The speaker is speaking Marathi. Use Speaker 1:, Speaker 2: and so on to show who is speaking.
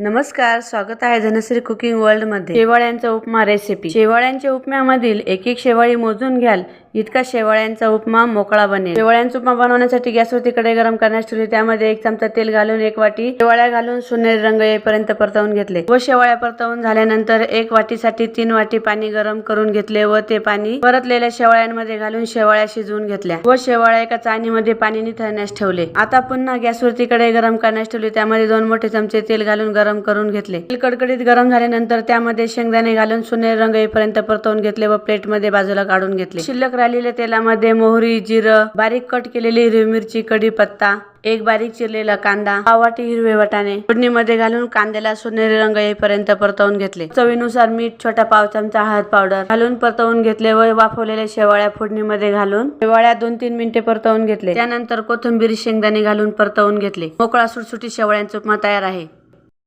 Speaker 1: नमस्कार स्वागत आहे धनश्री कुकिंग वर्ल्डमध्ये शेवाळ्यांचा उपमा रेसिपी शेवाळ्यांच्या उपम्यामधील एक एक शेवाळी मोजून घ्याल. इतका शेवाळ्यांचा उपमा मोकळा बनेल. शेवाळ्यांचा उपमा बनवण्यासाठी गॅसवरती कडे गरम करण्यास ठेवली. त्यामध्ये एक चमचा तेल घालून एक वाटी शेवाळ्या घालून सोनेरी रंग येईपर्यंत परतवून घेतले. व शेवाळ्या परतवून झाल्यानंतर एक वाटीसाठी तीन वाटी पाणी गरम करून घेतले व ते पाणी परतलेल्या शेवाळ्यांमध्ये घालून शेवाळ्या शिजवून घेतल्या व शेवाळ्या एका चाळणीमध्ये पाणी निथळण्यास ठेवले. आता पुन्हा गॅसवरती कडे गरम करण्यास ठेवले. त्यामध्ये दोन मोठे चमचे तेल घालून गरम करून घेतले. तेल कडकडीत गरम झाल्यानंतर त्यामध्ये शेंगदाणे घालून सोनेरी रंग येईपर्यंत परतवून घेतले व प्लेटमध्ये बाजूला काढून घेतले. शिल्लक राहिलेल्या तेलामध्ये मोहरी जिरं बारीक कट केलेली हिरवी मिरची कढीपत्ता एक बारीक चिरलेला कांदा पावाटी हिरवे वाटाणे फोडणीमध्ये घालून कांद्याला सोनेरी रंग येईपर्यंत परतवून घेतले. चवीनुसार मीठ छोटा पाव चमचा हळद पावडर घालून परतवून घेतले व वाफवलेल्या शेवाळ्या फोडणीमध्ये घालून शेवाळ्या दोन तीन मिनिटे परतवून घेतले. त्यानंतर कोथिंबीर शेंगदाणे घालून परतवून घेतले. मोकळा सुटसुटी शेवाळ्यांचा उपमा तयार आहे.